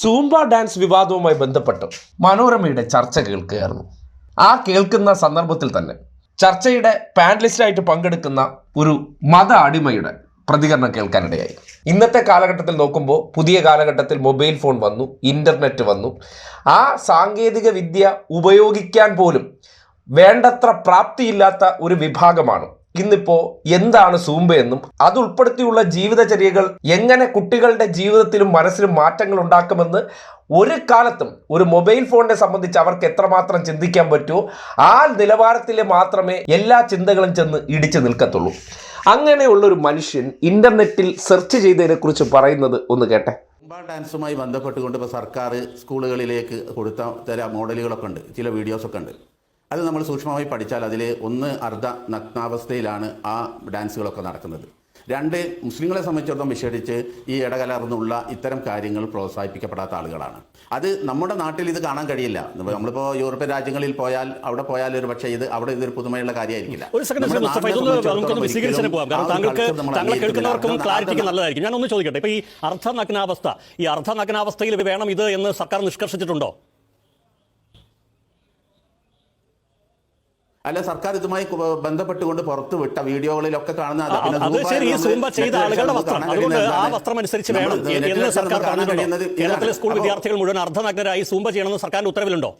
Zumba dance വിവാദവുമായി ബന്ധപ്പെട്ട് മനോരമയുടെ ചർച്ച കേൾക്കുകയായിരുന്നു ആ കേൾക്കുന്ന സന്ദർഭത്തിൽ തന്നെ ചർച്ചയുടെ പാനലിസ്റ്റായിട്ട് പങ്കെടുക്കുന്ന ഒരു മത അടിമയുടെ പ്രതികരണം കേൾക്കാനിടയായി. ഇന്നത്തെ കാലഘട്ടത്തിൽ നോക്കുമ്പോൾ പുതിയ കാലഘട്ടത്തിൽ മൊബൈൽ ഫോൺ വന്നു ഇന്റർനെറ്റ് വന്നു. ആ സാങ്കേതിക വിദ്യ ഉപയോഗിക്കാൻ പോലും വേണ്ടത്ര പ്രാപ്തിയില്ലാത്ത ഒരു വിഭാഗമാണ് ഇന്നിപ്പോ എന്താണ് സൂംബ എന്നും അതുൾപ്പെടുത്തിയുള്ള ജീവിതചര്യകൾ എങ്ങനെ കുട്ടികളുടെ ജീവിതത്തിലും മനസ്സിലും മാറ്റങ്ങൾ ഉണ്ടാക്കുമെന്ന് ഒരു കാലത്തും ഒരു മൊബൈൽ ഫോണിനെ സംബന്ധിച്ച് അവർക്ക് എത്രമാത്രം ചിന്തിക്കാൻ പറ്റുമോ ആ നിലവാരത്തിൽ മാത്രമേ എല്ലാ ചിന്തകളും ചെന്ന് ഇടിച്ചു നിൽക്കത്തുള്ളൂ. അങ്ങനെയുള്ള ഒരു മനുഷ്യൻ ഇന്റർനെറ്റിൽ സെർച്ച് ചെയ്തതിനെ കുറിച്ച് പറയുന്നത് ഒന്ന് കേട്ടെ. ഡാൻസുമായി ബന്ധപ്പെട്ടുകൊണ്ട് ഇപ്പോൾ സർക്കാർ സ്കൂളുകളിലേക്ക് കൊടുത്ത ചില മോഡലുകളൊക്കെ ഉണ്ട് ചില വീഡിയോസൊക്കെ ഉണ്ട്. അത് നമ്മൾ സൂക്ഷ്മമായി പഠിച്ചാൽ അതിൽ ഒന്ന് അർദ്ധ നഗ്നാവസ്ഥയിലാണ് ആ ഡാൻസുകളൊക്കെ നടക്കുന്നത്. രണ്ട് മുസ്ലിങ്ങളെ സംബന്ധിച്ചിടത്തോളം വിശേഷിച്ച് ഈ ഇടകലർന്നുള്ള ഇത്തരം കാര്യങ്ങൾ പ്രോത്സാഹിപ്പിക്കപ്പെടാത്ത ആളുകളാണ്. അത് നമ്മുടെ നാട്ടിൽ ഇത് കാണാൻ കഴിയില്ല. നമ്മളിപ്പോൾ യൂറോപ്യൻ രാജ്യങ്ങളിൽ പോയാൽ അവിടെ പോയാൽ ഒരു പക്ഷേ ഇത് അവിടെ ഇതൊരു പുതുമയുള്ള കാര്യമായിരിക്കില്ല. ഒരു സെക്കൻഡ് പോകാം. കാരണം താങ്കൾക്ക് അംഗീകരിക്കുന്നില്ല. കേൾക്കുന്നവർക്കും ക്ലാരിറ്റിക്ക് നല്ലതായിരിക്കും. ഞാനൊന്ന് ചോദിക്കട്ടെ ഈ അർദ്ധനഗ്നാവസ്ഥ ഈ അർദ്ധനഗ്നാവസ്ഥയിൽ വേണം ഇത് എന്ന് സർക്കാർ നിഷ്കർഷിച്ചിട്ടുണ്ടോ? അല്ല സർക്കാർ ഇതുമായി ബന്ധപ്പെട്ടുകൊണ്ട് പുറത്തുവിട്ട വീഡിയോകളിലൊക്കെ കാണുന്ന ആ, പിന്നെ അത് സൂപ്പർ ശരി ഈ നമ്മൾ ചെയ്ത ആളുകളുടെ നമുക്ക് അതുകൊണ്ട് കഴിയുന്നത് ആ എന്താണ്? വസ്ത്രം അനുസരിച്ച് നമ്മൾ വേണം. നെറ്റിൽ എന്ന് സർക്കാർ വിദ്യാർത്ഥികൾ മുഴുവൻ അർദ്ധനഗ്നരായി സൂംബ ചെയ്യണമെന്ന് സർക്കാരിന്റെ ഉത്തരവിലുണ്ടോ?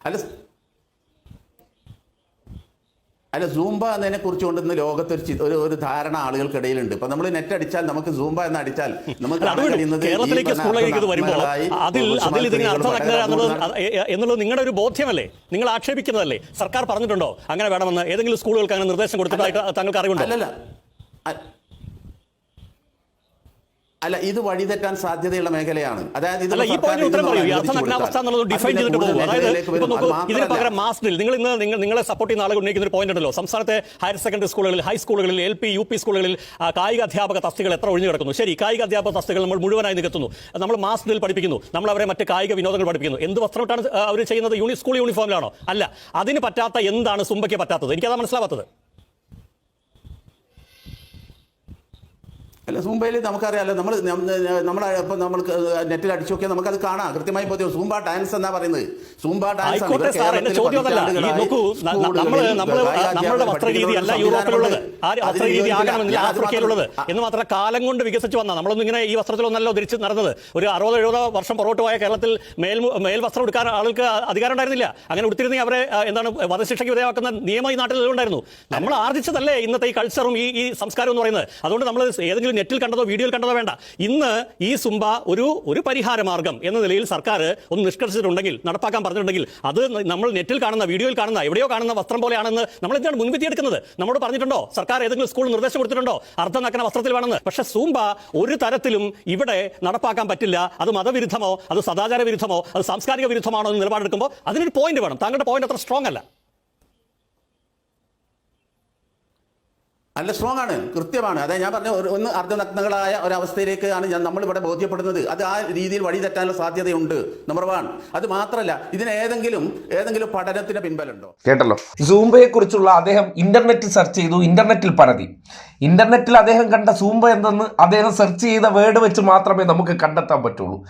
അല്ല അല്ല സൂംബ എന്നതിനെ കുറിച്ച് കൊണ്ടുവന്ന് ലോകത്ത് ഒരു ഒരു ഒരു ധാരണ ആളുകൾക്കിടയിലുണ്ട്. ഇപ്പൊ നമ്മൾ നെറ്റ് അടിച്ചാൽ നമുക്ക് സൂംബ എന്ന് അടിച്ചാൽ നമുക്ക് കേരളത്തിലേക്ക് സ്കൂളിലേക്ക് വരുമ്പോൾ അതിൽ ഇതിന് എന്നുള്ളത് നിങ്ങളുടെ ഒരു ബോധ്യമല്ലേ? നിങ്ങൾ ആക്ഷേപിക്കുന്നതല്ലേ? സർക്കാർ പറഞ്ഞിട്ടുണ്ടോ? അങ്ങനെ വേണമെന്ന് ഏതെങ്കിലും സ്കൂളുകൾക്ക് അങ്ങനെ നിർദ്ദേശം കൊടുത്തിട്ടായിട്ട് താങ്കൾക്ക് അറിവുണ്ടോ? അല്ലല്ല. അല്ല ഇത് വഴിതെറ്റാൻ സാധ്യതയുള്ള മേഖലയാണ്. അതായത് ഇത് ഈ ഉത്തരം പറയൂ. അർത്ഥനഗ്നാവസ്ഥ എന്നുള്ളത് ഡിഫൈൻ അതിന്റെ ചെയ്തിട്ട് പോകും. അതായത് മേഖലയിലേക്ക് ഇപ്പൊ വരും. നോക്കൂ ഇതിന് പകരം മാസ്റ്ററിൽ നിങ്ങൾ ഇന്ന് നിങ്ങൾ നിങ്ങളെ സപ്പോർട്ട് ചെയ്യുന്ന ആളുകൾ ഉന്നയിക്കുന്ന ഒരു പോയിന്റ് ഉണ്ടല്ലോ. സംസ്ഥാനത്തെ ഹയർ സെക്കൻഡറി സ്കൂളുകളിൽ ഹൈസ്കൂളുകളിൽ എൽ പി യു പി സ്കൂളുകളിൽ കായിക അധ്യാപക തസ്തികൾ എത്ര ഒഴിഞ്ഞു കിടക്കുന്നു? ശരി കായിക അധ്യാപക തസ്തികൾ നമ്മൾ മുഴുവനായി നികത്തുന്നു. നമ്മൾ മാസ് മാസ്റ്ററിൽ പഠിപ്പിക്കുന്നു. നമ്മൾ അവരെ മറ്റ് കായിക വിനോദങ്ങൾ പഠിപ്പിക്കുന്നു. എന്ത് വസ്ത്രമിട്ടാണ് അവർ ചെയ്യുന്നത്? യൂണി സ്കൂൾ യൂണിഫോമിലാണോ അല്ല അതിന് പറ്റാത്ത എന്താണ് സുംബയ്ക്ക് പറ്റാത്തത്? എനിക്കതാ മനസ്സിലാവാത്തത്. അല്ല സൂംബയിൽ നമുക്കറിയാമല്ലോ നമ്മൾ നമ്മൾ ഇപ്പൊ നമ്മൾ നെറ്റിൽ അടിച്ചു നോക്കിയാൽ നമുക്കത് കാണാം. കൃത്യമായി ബോധ്യം സൂംബ ഡാൻസ് എന്നാ പറയുന്നത്? സൂംബ ഡാൻസ് നമ്മളുടെ വസ്ത്രരീതി അല്ല യൂറോപ്പിലുള്ളത്. വസ്ത്രരീതി ആകണമെന്നില്ല ആഫ്രിക്കയിലുള്ളത് എന്ന് മാത്രം കാലം കൊണ്ട് വികസിച്ച് വന്ന. നമ്മളൊന്നും ഇങ്ങനെ ഈ വസ്ത്രത്തിലൊന്നല്ലോ ധരിച്ച് നടന്നത്. ഒരു അറുപത് എഴുപതോ വർഷം പുറകോട്ട് പോയ കേരളത്തിൽ മേൽ മേൽ വസ്ത്രം എടുക്കാൻ ആൾക്ക് അധികാരം ഉണ്ടായിരുന്നില്ല. അങ്ങനെ ഉടുത്തിരുന്നെങ്കിൽ അവരെ എന്താണ് വധശിക്ഷയ്ക്ക് വിധേയമാക്കുന്ന നിയമം ഈ നാട്ടിൽ ഉണ്ടായിരുന്നു നമ്മൾ ആർജിച്ചതല്ലേ ഇന്നത്തെ ഈ കൾച്ചറും ഈ ഈ സംസ്കാരം എന്ന് പറയുന്നത്? അതുകൊണ്ട് നമ്മൾ ഏതെങ്കിലും നെറ്റിൽ കണ്ടതോ വീഡിയോയിൽ കണ്ടതോ വേണ്ട. ഇന്ന് ഈ സുംബ ഒരു ഒരു പരിഹാര മാർഗം എന്ന നിലയിൽ സർക്കാർ ഒന്ന് നിഷ്കർഷിച്ചിട്ടുണ്ടെങ്കിൽ നടപ്പാക്കാൻ പറഞ്ഞിട്ടുണ്ടെങ്കിൽ അത് നമ്മൾ നെറ്റിൽ കാണുന്ന വീഡിയോയിൽ കാണുന്ന എവിടെയോ കാണുന്ന വസ്ത്രം പോലെയാണെന്ന് നമ്മൾ എന്താണ് മുൻവിധി എടുക്കുന്നത് നമ്മോട് പറഞ്ഞിട്ടുണ്ടോ? സർക്കാർ ഏതെങ്കിലും സ്കൂൾ നിർദ്ദേശം കൊടുത്തിട്ടുണ്ടോ? അർത്ഥം നക്കുന്ന വസ്ത്രത്തിൽ വേണമെന്ന്. പക്ഷേ സൂംബ ഒരു തരത്തിലും ഇവിടെ നടപ്പാക്കാൻ പറ്റില്ല. അത് മതവിരുദ്ധമോ അത് സദാചാര വിരുദ്ധമോ അത് സാംസ്കാരിക വിരുദ്ധമാണോ എന്ന് നിലപാടെടുക്കുമ്പോൾ അതിനൊരു പോയിന്റ് വേണം. താങ്കളുടെ പോയിന്റ് അത്ര സ്ട്രോങ് അല്ല. നല്ല സ്ട്രോങ് ആണ് കൃത്യമാണ്. അതെ ഞാൻ പറഞ്ഞ ഒരു- ഒന്ന് അർദ്ധനഗ്നകളായ ഒരവസ്ഥയിലേക്കാണ് ഞാൻ നമ്മളിവിടെ ബോധ്യപ്പെടുന്നത്. അത് ആ രീതിയിൽ വഴി തെറ്റാനുള്ള സാധ്യതയുണ്ട് നമ്പർ വൺ അത് മാത്രമല്ല ഇതിന് ഏതെങ്കിലും ഏതെങ്കിലും പഠനത്തിന്റെ പിൻബലുണ്ടോ കേട്ടല്ലോ. സൂംബയെ കുറിച്ചുള്ള അദ്ദേഹം ഇന്റർനെറ്റിൽ സെർച്ച് ചെയ്തു ഇന്റർനെറ്റിൽ പരതി. ഇന്റർനെറ്റിൽ അദ്ദേഹം കണ്ട സൂംബ എന്തെന്ന് അദ്ദേഹം സെർച്ച് ചെയ്ത വേർഡ് വെച്ച് മാത്രമേ നമുക്ക് കണ്ടെത്താൻ പറ്റുള്ളൂ.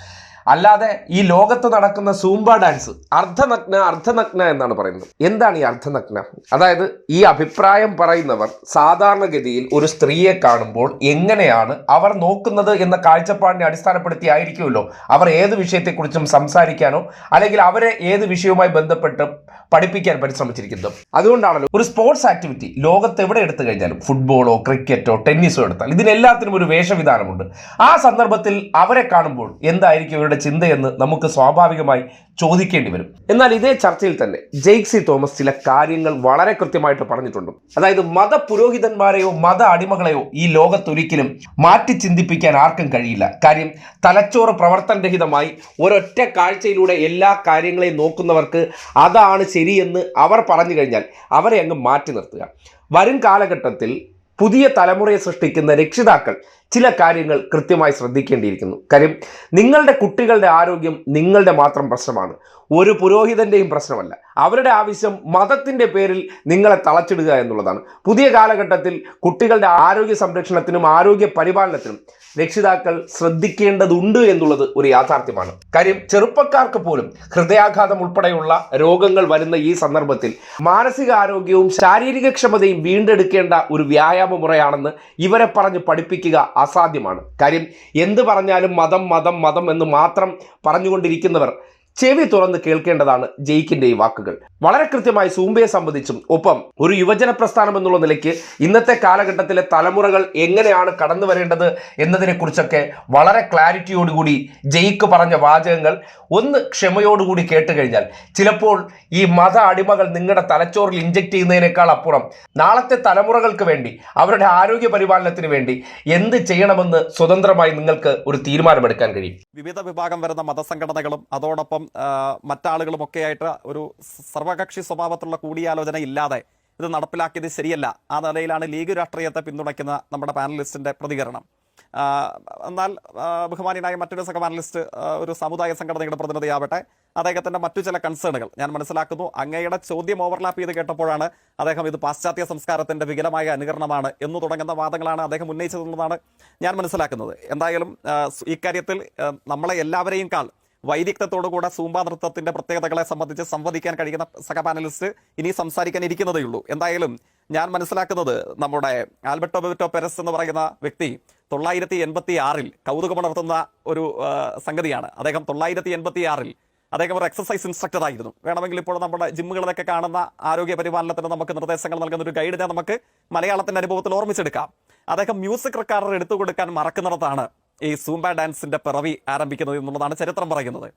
അല്ലാതെ ഈ ലോകത്ത് നടക്കുന്ന സൂംബ ഡാൻസ് അർദ്ധനഗ്ന അർദ്ധനഗ്ന എന്നാണ് പറയുന്നത്. എന്താണ് ഈ അർദ്ധനഗ്ന? അതായത് ഈ അഭിപ്രായം പറയുന്നവർ സാധാരണഗതിയിൽ ഒരു സ്ത്രീയെ കാണുമ്പോൾ എങ്ങനെയാണ് അവർ നോക്കുന്നത് എന്ന കാഴ്ചപ്പാടിനെ അടിസ്ഥാനപ്പെടുത്തി ആയിരിക്കുമല്ലോ അവർ ഏത് വിഷയത്തെക്കുറിച്ചും സംസാരിക്കാനോ അല്ലെങ്കിൽ അവരെ ഏത് വിഷയവുമായി ബന്ധപ്പെട്ട് പഠിപ്പിക്കാൻ പരിശ്രമിച്ചിരിക്കുന്നത്. അതുകൊണ്ടാണല്ലോ ഒരു സ്പോർട്സ് ആക്ടിവിറ്റി ലോകത്ത് എവിടെ എടുത്തു കഴിഞ്ഞാലും ഫുട്ബോളോ ക്രിക്കറ്റോ ടെന്നീസോ എടുത്താൽ ഇതിനെല്ലാത്തിനും ഒരു വേഷവിധാനമുണ്ട്. ആ സന്ദർഭത്തിൽ അവരെ കാണുമ്പോൾ എന്തായിരിക്കും ഇവരുടെ ചിന്തയെന്ന് നമുക്ക് സ്വാഭാവികമായി ചോദിക്കേണ്ടി വരും. എന്നാൽ ഇതേ ചർച്ചയിൽ തന്നെ ജെയ്ക്സി തോമസ് ചില കാര്യങ്ങൾ വളരെ കൃത്യമായിട്ട് പറഞ്ഞിട്ടുണ്ട്. അതായത് മത പുരോഹിതന്മാരെയോ മത അടിമകളെയോ ഈ ലോകത്തൊരിക്കലും മാറ്റി ചിന്തിപ്പിക്കാൻ ആർക്കും കഴിയില്ല. കാര്യം തലച്ചോറ് പ്രവർത്തനരഹിതമായി ഒരൊറ്റ കാഴ്ചയിലൂടെ എല്ലാ കാര്യങ്ങളെയും നോക്കുന്നവർക്ക് അതാണ് ശരിയെന്ന് അവർ പറഞ്ഞു കഴിഞ്ഞാൽ അവരെ അങ്ങ് മാറ്റി നിർത്തുക. വരും കാലഘട്ടത്തിൽ പുതിയ തലമുറയെ സൃഷ്ടിക്കുന്ന രക്ഷിതാക്കൾ ചില കാര്യങ്ങൾ കൃത്യമായി ശ്രദ്ധിക്കേണ്ടിയിരിക്കുന്നു. കാര്യം നിങ്ങളുടെ കുട്ടികളുടെ ആരോഗ്യം നിങ്ങളുടെ മാത്രം പ്രശ്നമാണ്. ഒരു പുരോഹിതന്റെയും പ്രശ്നമല്ല. അവരുടെ ആവശ്യം മതത്തിന്റെ പേരിൽ നിങ്ങളെ തളച്ചിടുക എന്നുള്ളതാണ്. പുതിയ കാലഘട്ടത്തിൽ കുട്ടികളുടെ ആരോഗ്യ സംരക്ഷണത്തിനും ആരോഗ്യ പരിപാലനത്തിനും രക്ഷിതാക്കൾ ശ്രദ്ധിക്കേണ്ടതുണ്ട് എന്നുള്ളത് ഒരു യാഥാർത്ഥ്യമാണ്. കാര്യം ചെറുപ്പക്കാർക്ക് പോലും ഹൃദയാഘാതം ഉൾപ്പെടെയുള്ള രോഗങ്ങൾ വരുന്ന ഈ സന്ദർഭത്തിൽ മാനസിക ആരോഗ്യവും ശാരീരിക ക്ഷമതയും വീണ്ടെടുക്കേണ്ട ഒരു വ്യായാമ മുറയാണെന്ന് ഇവരെ പറഞ്ഞ് പഠിപ്പിക്കുക അസാധ്യമാണ്. കാര്യം എന്ത് പറഞ്ഞാലും മതം മതം മതം എന്ന് മാത്രം പറഞ്ഞുകൊണ്ടിരിക്കുന്നവർ ചെവി തുറന്ന് കേൾക്കേണ്ടതാണ് ജയിക്കിന്റെ ഈ വാക്കുകൾ. വളരെ കൃത്യമായി സൂംബയെ സംബന്ധിച്ചും ഒപ്പം ഒരു യുവജന പ്രസ്ഥാനം എന്നുള്ള നിലയ്ക്ക് ഇന്നത്തെ കാലഘട്ടത്തിലെ തലമുറകൾ എങ്ങനെയാണ് കടന്നു വരേണ്ടത് എന്നതിനെക്കുറിച്ചൊക്കെ വളരെ ക്ലാരിറ്റിയോടുകൂടി ജയിക്ക് പറഞ്ഞ വാചകങ്ങൾ ഒന്ന് ക്ഷമയോടുകൂടി കേട്ട് കഴിഞ്ഞാൽ ചിലപ്പോൾ ഈ മത അടിമകൾ നിങ്ങളുടെ തലച്ചോറിൽ ഇഞ്ചക്ട് ചെയ്യുന്നതിനേക്കാൾ അപ്പുറം നാളത്തെ തലമുറകൾക്ക് വേണ്ടി അവരുടെ ആരോഗ്യ പരിപാലനത്തിന് വേണ്ടി എന്ത് ചെയ്യണമെന്ന് സ്വതന്ത്രമായി നിങ്ങൾക്ക് ഒരു തീരുമാനമെടുക്കാൻ കഴിയും. വിവിധ വിഭാഗം വരുന്ന മതസംഘടനകളും അതോടൊപ്പം ആ, മറ്റാളുകളും ഒക്കെ ആയിട്ട് ഒരു സർവകക്ഷി സ്വഭാവത്തിലുള്ള കൂടിയാലോചന ഇല്ലാതെ ഇത് നടപ്പിലാക്കിയത് ശരിയല്ല. ആ നിലയിലാണ് ലീഗ് രാഷ്ട്രീയത്തെ പിന്തുണയ്ക്കുന്ന നമ്മുടെ പാനലിസ്റ്റിന്റെ പ്രതികരണം. എന്നാൽ ബഹുമാനിയനായ മറ്റൊരു സഹ പാനലിസ്റ്റ് ഒരു സമുദായ സംഘടനയുടെ പ്രതിനിധിയാവട്ടെ അദ്ദേഹത്തിന്റെ മറ്റു ചില കൺസേണുകൾ. ഞാൻ മനസ്സിലാക്കുന്നു അങ്ങയുടെ ചോദ്യം ഓവർലാപ്പ് ചെയ്ത് കേട്ടപ്പോഴാണ് അദ്ദേഹം ഇത് പാശ്ചാത്യ സംസ്കാരത്തിന്റെ വികലമായ അനുകരണമാണ് എന്ന് തുടങ്ങുന്ന വാദങ്ങളാണ് അദ്ദേഹം ഉന്നയിച്ചതെന്നാണ് ഞാൻ മനസ്സിലാക്കുന്നത്. എന്തായാലും ഇക്കാര്യത്തിൽ നമ്മളെ എല്ലാവരെയും കാൾ വൈദഗ്ധ്യത്തോടുകൂടെ സൂമ്പ നൃത്തത്തിന്റെ പ്രത്യേകതകളെ സംബന്ധിച്ച് സംവദിക്കാൻ കഴിയുന്ന സഹപാനലിസ്റ്റ് ഇനി സംസാരിക്കാൻ ഇരിക്കുന്നതേ ഉള്ളൂ. എന്തായാലും ഞാൻ മനസ്സിലാക്കുന്നത് നമ്മുടെ ആൽബർട്ടോ ബെറ്റോ പെരസ് എന്ന് പറയുന്ന വ്യക്തി തൊള്ളായിരത്തി എൺപത്തി ആറിൽ കൗതുകമുണർത്തുന്ന ഒരു സംഗതിയാണ്. അദ്ദേഹം തൊള്ളായിരത്തി എൺപത്തി ആറിൽ അദ്ദേഹം ഒരു എക്സസൈസ് ഇൻസ്ട്രക്ടർ ആയിരുന്നു. വേണമെങ്കിൽ ഇപ്പോൾ നമ്മുടെ ജിമ്മുകളിലൊക്കെ കാണുന്ന ആരോഗ്യ പരിപാലനത്തിന് നമുക്ക് നിർദ്ദേശങ്ങൾ നൽകുന്ന ഒരു ഗൈഡിനെ നമുക്ക് മലയാളത്തിന്റെ അനുഭവത്തിൽ ഓർമ്മിച്ചെടുക്കാം. അദ്ദേഹം മ്യൂസിക് റെക്കാർഡർ എടുത്തു കൊടുക്കാൻ മറക്കുന്നിടത്താണ് ഈ സൂംബ ഡാൻസിന്റെ പിറവി ആരംഭിക്കുന്നത് എന്നുള്ളതാണ് ചരിത്രം പറയുന്നത്.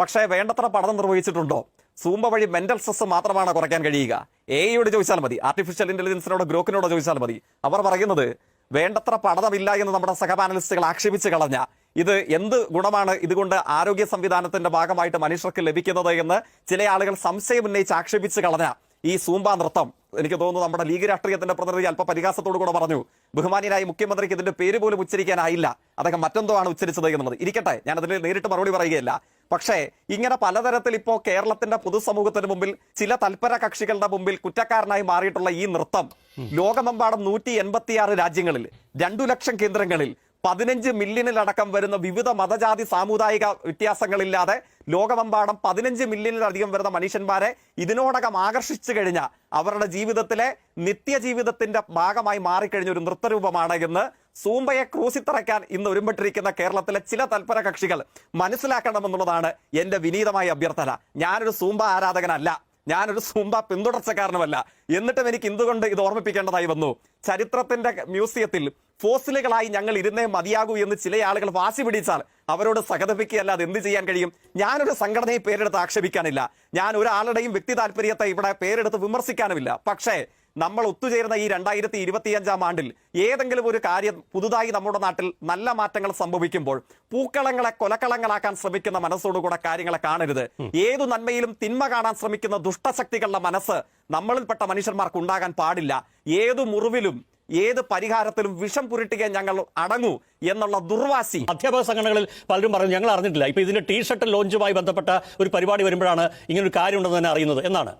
പക്ഷേ വേണ്ടത്ര പഠനം നിർവഹിച്ചിട്ടുണ്ടോ? സൂംബ വഴി മെന്റൽ സ്ട്രെസ് മാത്രമാണ് കുറയ്ക്കാൻ കഴിയുക. എ ഐയോട് ചോദിച്ചാൽ മതി. ആർട്ടിഫിഷ്യൽ ഇന്റലിജൻസിനോട് ഗ്രോക്കിനോട് ചോദിച്ചാൽ മതി. അവർ പറയുന്നത് വേണ്ടത്ര പഠനമില്ല എന്ന് നമ്മുടെ സഹപാനലിസ്റ്റുകൾ ആക്ഷേപിച്ച് കളഞ്ഞ ഇത് എന്ത് ഗുണമാണ് ഇതുകൊണ്ട് ആരോഗ്യ സംവിധാനത്തിന്റെ ഭാഗമായിട്ട് മനുഷ്യർക്ക് ലഭിക്കുന്നത് എന്ന് ചില ആളുകൾ സംശയം ഉന്നയിച്ച് ആക്ഷേപിച്ച് കളഞ്ഞ ഈ സൂംബ നൃത്തം? എനിക്ക് തോന്നുന്നു നമ്മുടെ ലീഗ് രാഷ്ട്രീയത്തിന്റെ പ്രതിനിധി അല്പ പരിഹാസത്തോടു കൂടെ പറഞ്ഞു. ബഹുമാനിയായ മുഖ്യമന്ത്രിക്ക് ഇതിന്റെ പേര് പോലും ഉച്ചരിക്കാനായില്ല. അദ്ദേഹം മറ്റെന്തോ ആണ് ഉച്ചരിച്ചത് എന്നുള്ളത്. ഇരിക്കട്ടെ ഞാൻ അതിൽ നേരിട്ട് മറുപടി പറയുകയല്ല. പക്ഷേ ഇങ്ങനെ പലതരത്തിൽ ഇപ്പോൾ കേരളത്തിന്റെ പൊതുസമൂഹത്തിന് മുമ്പിൽ ചില തൽപര കക്ഷികളുടെ മുമ്പിൽ കുറ്റക്കാരനായി മാറിയിട്ടുള്ള ഈ നൃത്തം ലോകമെമ്പാടും നൂറ്റി എൺപത്തിയാറ് രാജ്യങ്ങളിൽ രണ്ടു ലക്ഷം കേന്ദ്രങ്ങളിൽ പതിനഞ്ച് മില്യണിലടക്കം വരുന്ന വിവിധ മതജാതി സാമുദായിക വ്യത്യാസങ്ങളില്ലാതെ ലോകമെമ്പാടും പതിനഞ്ച് മില്യണിലധികം വരുന്ന മനുഷ്യന്മാരെ ഇതിനോടകം ആകർഷിച്ചു കഴിഞ്ഞ അവരുടെ ജീവിതത്തിലെ നിത്യജീവിതത്തിന്റെ ഭാഗമായി മാറിക്കഴിഞ്ഞ ഒരു നൃത്തരൂപമാണ് എന്ന് സൂമ്പയെ ക്രൂശിത്തറയ്ക്കാൻ ഇന്ന് ഒരുമ്പെട്ടിരിക്കുന്ന കേരളത്തിലെ ചില തൽപര കക്ഷികൾ മനസ്സിലാക്കണമെന്നുള്ളതാണ് എന്റെ വിനീതമായ അഭ്യർത്ഥന. ഞാനൊരു സൂമ്പ ആരാധകനല്ല. ഞാനൊരു സൂമ്പ പിന്തുടർച്ചക്കാരനുമല്ല. എന്നിട്ടും എനിക്ക് എന്തുകൊണ്ട് ഇത് ഓർമ്മിപ്പിക്കേണ്ടതായി വന്നു? ചരിത്രത്തിന്റെ മ്യൂസിയത്തിൽ ഫോസിലുകളായി ഞങ്ങൾ ഇരുന്നേ മതിയാകൂ എന്ന് ചില ആളുകൾ വാശി പിടിച്ചാൽ അവരോട് സഹതപിക്കുകയല്ലാതെ എന്ത് ചെയ്യാൻ കഴിയും? ഞാനൊരു സംഘടനയെ പേരെടുത്ത് ആക്ഷേപിക്കാനില്ല. ഞാൻ ഒരാളുടെയും വ്യക്തി താല്പര്യത്തെ ഇവിടെ പേരെടുത്ത് വിമർശിക്കാനുമില്ല. പക്ഷേ നമ്മൾ ഒത്തുചേരുന്ന ഈ രണ്ടായിരത്തി ഇരുപത്തിയഞ്ചാം ആണ്ടിൽ ഏതെങ്കിലും ഒരു കാര്യം പുതുതായി നമ്മുടെ നാട്ടിൽ നല്ല മാറ്റങ്ങൾ സംഭവിക്കുമ്പോൾ പൂക്കളങ്ങളെ കൊലക്കളങ്ങളാക്കാൻ ശ്രമിക്കുന്ന മനസ്സോടുകൂടെ കാര്യങ്ങളെ കാണരുത്. ഏതു നന്മയിലും തിന്മ കാണാൻ ശ്രമിക്കുന്ന ദുഷ്ടശക്തികളുടെ മനസ്സ് നമ്മളിൽപ്പെട്ട മനുഷ്യന്മാർക്ക് ഉണ്ടാകാൻ പാടില്ല. ഏതു മുറിവിലും ഏത് പരിഹാരത്തിലും വിഷം പുരട്ടുകയും ഞങ്ങൾ അടങ്ങൂ എന്നുള്ള ദുർവാസി. അധ്യാപക സംഘടനകളിൽ പലരും പറഞ്ഞു ഞങ്ങൾ അറിഞ്ഞിട്ടില്ല. ഇപ്പൊ ഇതിന്റെ ടീഷർട്ട് ലോഞ്ചുമായി ബന്ധപ്പെട്ട ഒരു പരിപാടി വരുമ്പോഴാണ് ഇങ്ങനൊരു കാര്യമുണ്ടെന്ന് തന്നെ അറിയുന്നത്. എന്നാണ്.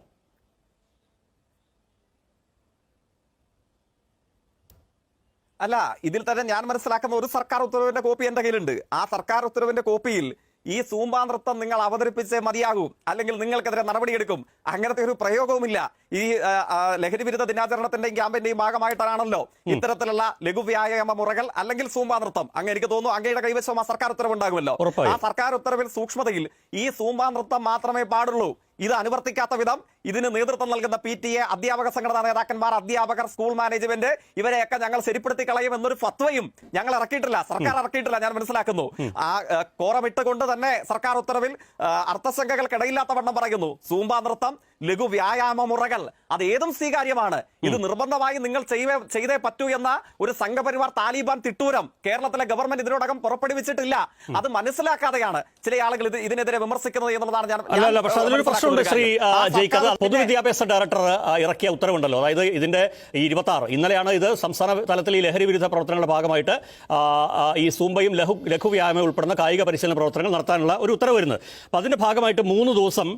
അല്ല ഇതിൽ തന്നെ ഞാൻ മനസ്സിലാക്കുന്ന ഒരു സർക്കാർ ഉത്തരവിന്റെ കോപ്പി എന്റെ കയ്യിലുണ്ട്. ആ സർക്കാർ ഉത്തരവിന്റെ കോപ്പിയിൽ ഈ സൂമ്പാ നൃത്തം നിങ്ങൾ അവതരിപ്പിച്ചേ മതിയാകൂ. അല്ലെങ്കിൽ നിങ്ങൾക്കെതിരെ നടപടിയെടുക്കും. അങ്ങനത്തെ ഒരു പ്രയോഗവുമില്ല. ഈ ലഹരി വിരുദ്ധ ദിനാചരണത്തിന്റെയും ക്യാമ്പയിന്റെയും ഭാഗമായിട്ടാണല്ലോ ഇത്തരത്തിലുള്ള ലഘുവ്യായാമ മുറകൾ അല്ലെങ്കിൽ സൂമ്പാ നൃത്തം. അങ്ങ് എനിക്ക് തോന്നുന്നു അങ്ങയുടെ കൈവശം ആ സർക്കാർ ഉത്തരവ് ഉണ്ടാകുമല്ലോ ആ സർക്കാർ ഉത്തരവിൽ സൂക്ഷ്മതയിൽ ഈ സൂമ്പാ നൃത്തം മാത്രമേ പാടുള്ളൂ. ഇത് അനുവർത്തിക്കാത്ത വിധം ഇതിന് നേതൃത്വം നൽകുന്ന പി ടി എ അധ്യാപക സംഘടനാ നേതാക്കന്മാർ അധ്യാപകർ സ്കൂൾ മാനേജ്മെന്റ് ഇവരെയൊക്കെ ഞങ്ങൾ ശരിപ്പെടുത്തി കളയും എന്നൊരു ഫത്വയും ഞങ്ങൾ ഇറക്കിയിട്ടില്ല. സർക്കാർ ഇറക്കിയിട്ടില്ല ഞാൻ മനസ്സിലാക്കുന്നു. ആ കോറമിട്ടുകൊണ്ട് തന്നെ സർക്കാർ ഉത്തരവിൽ അർത്ഥശങ്കകൾക്കിടയില്ലാത്ത വണ്ണം പറയുന്നു. സൂമ്പാ നൃത്തം ലഘു വ്യായാമ മുറകൾ അത് ഏതും സ്വീകാര്യമാണ്. ഇത് നിർബന്ധമായി നിങ്ങൾ ചെയ്യേ ചെയ്തേ പറ്റൂ എന്ന ഒരു സംഘപരിവാർ താലിബാൻ തിട്ടൂരം കേരളത്തിലെ ഗവൺമെന്റ് ഇതിനോടകം പുറപ്പെടുവിച്ചിട്ടില്ല. അത് മനസ്സിലാക്കാതെയാണ് ചില ആളുകൾ ഇത് ഇതിനെതിരെ വിമർശിക്കുന്നത് എന്നുള്ളതാണ് ഞാൻ പക്ഷെ അതിലൊരു പ്രശ്നമുണ്ട് ശ്രീ പൊതുവിദ്യാഭ്യാസ ഡയറക്ടർ ഇറക്കിയ ഉത്തരവുണ്ടല്ലോ. അതായത് ഇതിന്റെ ഈ ഇരുപത്തി ആറ് ഇന്നലെയാണ് ഇത് സംസ്ഥാന തലത്തിൽ ഈ ലഹരി വിരുദ്ധ പ്രവർത്തനങ്ങളുടെ ഭാഗമായിട്ട് ഈ സൂമ്പയും ലഘു ലഘു വ്യായാമം ഉൾപ്പെടുന്ന കായിക പരിശീലന പ്രവർത്തനങ്ങൾ നടത്താനുള്ള ഒരു ഉത്തരവ് വരുന്നത്. അപ്പോൾ അതിന്റെ ഭാഗമായിട്ട് മൂന്ന് ദിവസം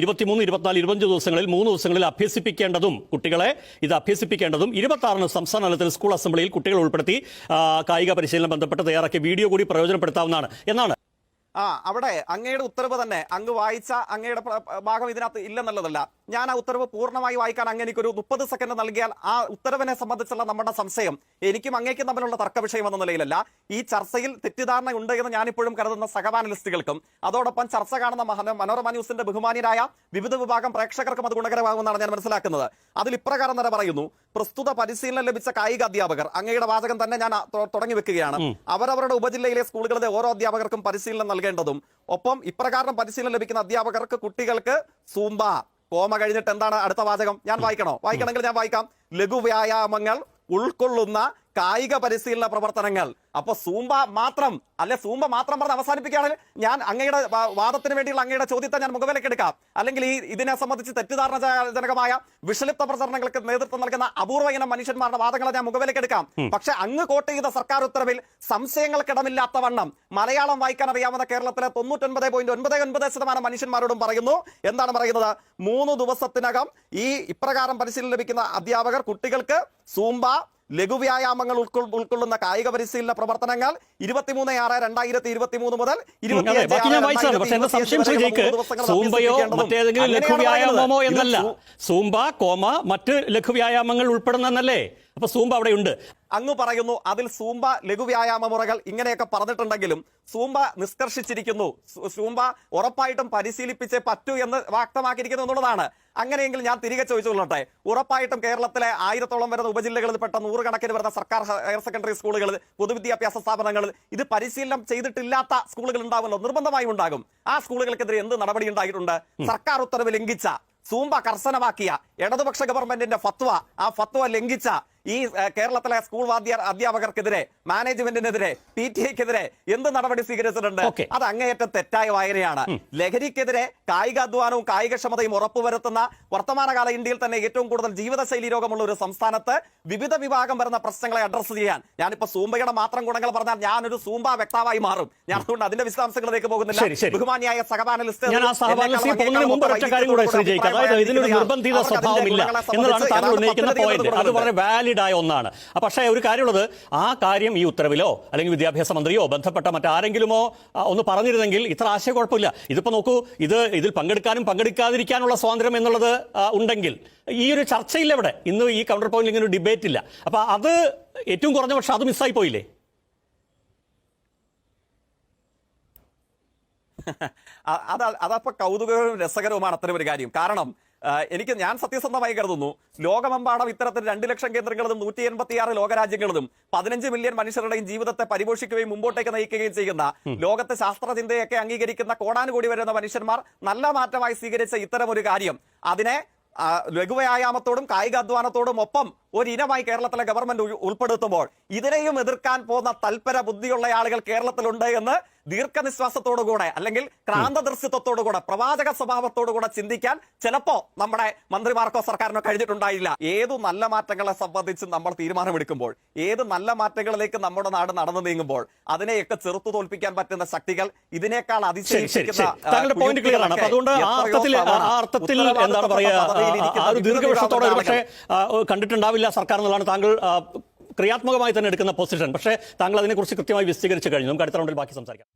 ഇരുപത്തിമൂന്ന് ഇരുപത്തിനാല് ഇരുപത്തഞ്ച് ദിവസങ്ങളിൽ മൂന്ന് ദിവസങ്ങളിൽ അഭ്യസിപ്പിക്കേണ്ടതും കുട്ടികളെ ഇത് അഭ്യസിപ്പിക്കേണ്ടതും ഇരുപത്തി സംസ്ഥാന തലത്തിൽ സ്കൂൾ അസംബ്ലിയിൽ കുട്ടികൾ ഉൾപ്പെടുത്തി കായിക പരിശീലനം ബന്ധപ്പെട്ട് തയ്യാറാക്കിയ വീഡിയോ കൂടി പ്രയോജനപ്പെടുത്താവുന്നതാണ് എന്നാണ് ആ അവിടെ അങ്ങയുടെ ഉത്തരവ് തന്നെ. അങ്ങ് വായിച്ച അങ്ങയുടെ ഭാഗം ഇതിനകത്ത് ഇല്ലെന്നുള്ളതല്ല. ഞാൻ ആ ഉത്തരവ് പൂർണമായി വായിക്കാൻ അങ്ങ് എനിക്കൊരു മുപ്പത് സെക്കൻഡ് നൽകിയാൽ ആ ഉത്തരവിനെ സംബന്ധിച്ചുള്ള നമ്മുടെ സംശയം എനിക്കും അങ്ങേക്കും തമ്മിലുള്ള തർക്ക വിഷയം എന്ന നിലയിലല്ല. ഈ ചർച്ചയിൽ തെറ്റിദ്ധാരണ ഉണ്ട് എന്ന് ഞാനിപ്പോഴും കരുതുന്ന സഹപാനലിസ്റ്റുകൾക്കും അതോടൊപ്പം ചർച്ച കാണുന്ന മഹന- മനോരമ ന്യൂസിന്റെ ബഹുമാനിയരായ വിവിധ വിഭാഗം പ്രേക്ഷകർക്കും അത് ഗുണകരമാകുമെന്നാണ് ഞാൻ മനസ്സിലാക്കുന്നത്. അതിൽ ഇപ്രകാരം തന്നെ പറയുന്നു പ്രസ്തുത പരിശീലനം ലഭിച്ച കായിക അധ്യാപകർ അങ്ങയുടെ വാചകം തന്നെ ഞാൻ തുടങ്ങി വെക്കുകയാണ്. അവരവരുടെ ഉപജില്ലയിലെ സ്കൂളുകളിലെ ഓരോ അധ്യാപകർക്കും പരിശീലനം നൽകേണ്ടതും. ഒപ്പം ഇപ്രകാരം പരിശീലനം ലഭിക്കുന്ന അധ്യാപകർക്ക് കുട്ടികൾക്ക് സൂംബ. കോമ കഴിഞ്ഞിട്ട് എന്താണ് അടുത്ത വാചകം? ഞാൻ വായിക്കണോ? വായിക്കണമെങ്കിൽ ഞാൻ വായിക്കാം. ലഘു വ്യായാമങ്ങൾ ഉൾക്കൊള്ളുന്ന കായിക പരിശീലന പ്രവർത്തനങ്ങൾ. അപ്പൊ സൂമ്പ മാത്രം അല്ലെ സൂമ്പ മാത്രം പറഞ്ഞ് അവസാനിപ്പിക്കുകയാണെങ്കിൽ ഞാൻ അങ്ങയുടെ വാദത്തിന് വേണ്ടിയുള്ള അങ്ങയുടെ ചോദ്യത്തെ ഞാൻ മുഖവിലേക്ക് എടുക്കാം. അല്ലെങ്കിൽ ഈ ഇതിനെ സംബന്ധിച്ച് തെറ്റിദ്ധാരണജനകമായ വിഷലിപ്ത പ്രചരണങ്ങൾക്ക് നേതൃത്വം നൽകുന്ന അപൂർവ ഇനം മനുഷ്യന്മാരുടെ വാദങ്ങളെ ഞാൻ മുഖവിലേക്ക് എടുക്കാം. പക്ഷെ അങ്ങ് കോട്ട് ചെയ്ത സർക്കാർ ഉത്തരവിൽ സംശയങ്ങൾക്കിടമില്ലാത്ത വണ്ണം മലയാളം വായിക്കാൻ അറിയാവുന്ന കേരളത്തിലെ തൊണ്ണൂറ്റൊൻപത് പോയിന്റ് ഒൻപത് ഒൻപത് ശതമാനം മനുഷ്യന്മാരോടും പറയുന്നു. എന്താണ് പറയുന്നത്? മൂന്ന് ദിവസത്തിനകം ഈ ഇപ്രകാരം പരിശീലനം ലഭിക്കുന്ന അധ്യാപകർ കുട്ടികൾക്ക് സൂംബ ലഘുവ്യായാമങ്ങൾ ഉൾക്കൊ- ഉൾക്കൊള്ളുന്ന കായിക പരിശീലന പ്രവർത്തനങ്ങൾ ഇരുപത്തിമൂന്ന് ആറ് രണ്ടായിരത്തി ഇരുപത്തി മൂന്ന് മുതൽ സൂംബയോ മറ്റേതെങ്കിലും ലഘു വ്യായാമമോ എന്നല്ല. സൂംബ കോമ മറ്റ് ലഘു വ്യായാമങ്ങൾ ഉൾപ്പെടുന്നല്ലേ അപ്പൊ അവിടെ ഉണ്ട് അങ്ങ് പറയുന്നു അതിൽ സൂംബ ലഘുവ്യായാമ മുറകൾ ഇങ്ങനെയൊക്കെ പറഞ്ഞിട്ടുണ്ടെങ്കിലും സൂംബ നിഷ്കർഷിച്ചിരിക്കുന്നു. സൂമ്പ ഉറപ്പായിട്ടും പരിശീലിപ്പിച്ചേ പറ്റൂ എന്ന് വ്യക്തമാക്കിയിരിക്കുന്നു എന്നുള്ളതാണ്. അങ്ങനെയെങ്കിൽ ഞാൻ തിരികെ ചോദിച്ചുകൊള്ളട്ടെ ഉറപ്പായിട്ടും കേരളത്തിലെ ആയിരത്തോളം വരുന്ന ഉപജില്ലകളിൽ പെട്ട നൂറുകണക്കിന് വരുന്ന സർക്കാർ ഹയർ സെക്കൻഡറി സ്കൂളുകൾ പൊതുവിദ്യാഭ്യാസ സ്ഥാപനങ്ങളിൽ ഇത് പരിശീലനം ചെയ്തിട്ടില്ലാത്ത സ്കൂളുകൾ ഉണ്ടാവുമല്ലോ നിർബന്ധമായും ഉണ്ടാകും. ആ സ്കൂളുകൾക്കെതിരെ എന്ത് നടപടി ഉണ്ടായിട്ടുണ്ട്? സർക്കാർ ഉത്തരവ് ലംഘിച്ച സൂംബ കർശനമാക്കിയ ഇടതുപക്ഷ ഗവൺമെന്റിന്റെ ഫത്വ. ആ ഫത്വ ലംഘിച്ച ഈ കേരളത്തിലെ സ്കൂൾ വാദ്യ അധ്യാപകർക്കെതിരെ മാനേജ്മെന്റിനെതിരെ പി ടി ഐക്കെതിരെ എന്ത് നടപടി സ്വീകരിച്ചിട്ടുണ്ട്? അത് അങ്ങേയറ്റം തെറ്റായ വായനയാണ്. ലഹരിക്കെതിരെ കായികാധ്വാനവും കായികക്ഷമതയും ഉറപ്പുവരുത്തുന്ന വർത്തമാനകാല ഇന്ത്യയിൽ തന്നെ ഏറ്റവും കൂടുതൽ ജീവിതശൈലി രോഗമുള്ള ഒരു സംസ്ഥാനത്ത് വിവിധ വിഭാഗം വരുന്ന പ്രശ്നങ്ങളെ അഡ്രസ് ചെയ്യാൻ. ഞാനിപ്പോ സൂംബയുടെ മാത്രം ഗുണങ്ങൾ പറഞ്ഞാൽ ഞാനൊരു സൂംബ വ്യക്തമായി മാറും. ഞാൻ അതുകൊണ്ട് അതിന്റെ വിശദാംശങ്ങളിലേക്ക് പോകുന്നില്ല. ബഹുമാനിയായ സഹപാനലിസ്റ്റ് സ്വഭാവമില്ല എന്നതാണ് താങ്കൾ ഉന്നയിക്കുന്ന പോയിന്റ് അത് വളരെ വാലിഡ് ആയ ഒന്നാണ്. പക്ഷേ ഒരു കാര്യമുള്ളത് ആ കാര്യം ഈ ഉത്തരവിലോ അല്ലെങ്കിൽ വിദ്യാഭ്യാസ മന്ത്രിയോ ബന്ധപ്പെട്ട മറ്റാരെങ്കിലുമോ ഒന്ന് പറഞ്ഞിരുന്നെങ്കിൽ ഇത്ര ആശയക്കുഴപ്പമില്ല ഇതിപ്പോ നോക്കൂ ഇത് ഇതിൽ പങ്കെടുക്കാനും പങ്കെടുക്കാതിരിക്കാനുള്ള സ്വാതന്ത്ര്യം എന്നുള്ളത് ഉണ്ടെങ്കിൽ ഈ ഒരു ചർച്ചയില്ല ഇവിടെ. ഇന്ന് ഈ കൗണ്ടർ പോയിന്റിൽ ഇങ്ങനെ ഒരു ഡിബേറ്റ് ഇല്ല. അപ്പൊ അത് ഏറ്റവും കുറഞ്ഞ പക്ഷെ അത് മിസ്സായി പോയില്ലേ? അത് അതപ്പോ കൗതുകവും രസകരവുമാണ് അത്തരം ഒരു കാര്യം. കാരണം എനിക്ക് ഞാൻ സത്യസന്ധമായി കരുതുന്നു. ലോകമെമ്പാടും ഇത്തരത്തിൽ രണ്ട് ലക്ഷം കേന്ദ്രങ്ങളിലും നൂറ്റി എൺപത്തിയാറ് ലോകരാജ്യങ്ങളിലും പതിനഞ്ച് മില്യൺ മനുഷ്യരുടെയും ജീവിതത്തെ പരിപോഷിക്കുകയും മുമ്പോട്ടേക്ക് നയിക്കുകയും ചെയ്യുന്ന ലോകത്തെ ശാസ്ത്രചിന്തയൊക്കെ അംഗീകരിക്കുന്ന കോടാനുകൂടി വരുന്ന മനുഷ്യന്മാർ നല്ല മാറ്റമായി സ്വീകരിച്ച ഇത്തരം ഒരു കാര്യം. അതിനെ ലഘുവ്യായാമത്തോടും കായികാധ്വാനത്തോടും ഒപ്പം ഒരു ഇനമായി കേരളത്തിലെ ഗവൺമെന്റ് ഉൾപ്പെടുത്തുമ്പോൾ ഇതിനെയും എതിർക്കാൻ പോകുന്ന തൽപര ബുദ്ധിയുള്ള ആളുകൾ കേരളത്തിലുണ്ട് എന്ന് ദീർഘനിശ്വാസത്തോടുകൂടെ അല്ലെങ്കിൽ ക്രാന്തദർശിത്വത്തോടുകൂടെ പ്രവാചക സ്വഭാവത്തോടുകൂടെ ചിന്തിക്കാൻ ചിലപ്പോ നമ്മുടെ മന്ത്രിമാർക്കോ സർക്കാരിനോ കഴിഞ്ഞിട്ടുണ്ടായില്ല. ഏതു നല്ല മാറ്റങ്ങളെ സംബന്ധിച്ച് നമ്മൾ തീരുമാനമെടുക്കുമ്പോൾ ഏത് നല്ല മാറ്റങ്ങളിലേക്ക് നമ്മുടെ നാട് നടന്നു നീങ്ങുമ്പോൾ അതിനെയൊക്കെ ചെറുത്തു തോൽപ്പിക്കാൻ പറ്റുന്ന ശക്തികൾ ഇതിനേക്കാൾ അപ്പൊ അതുകൊണ്ട് ആ അർത്ഥത്തിൽ എന്താണ് കണ്ടിട്ടുണ്ടാവില്ല സർക്കാർ എന്നുള്ളതാണ് താങ്കൾ ക്രിയാത്മകമായി തന്നെ എടുക്കുന്ന പൊസിഷൻ പക്ഷേ താങ്കൾ അതിനെക്കുറിച്ച് കൃത്യമായി വിശദീകരിച്ചു കഴിഞ്ഞു. നമുക്ക് അടുത്ത റൗണ്ടിൽ ബാക്കി സംസാരിക്കാം.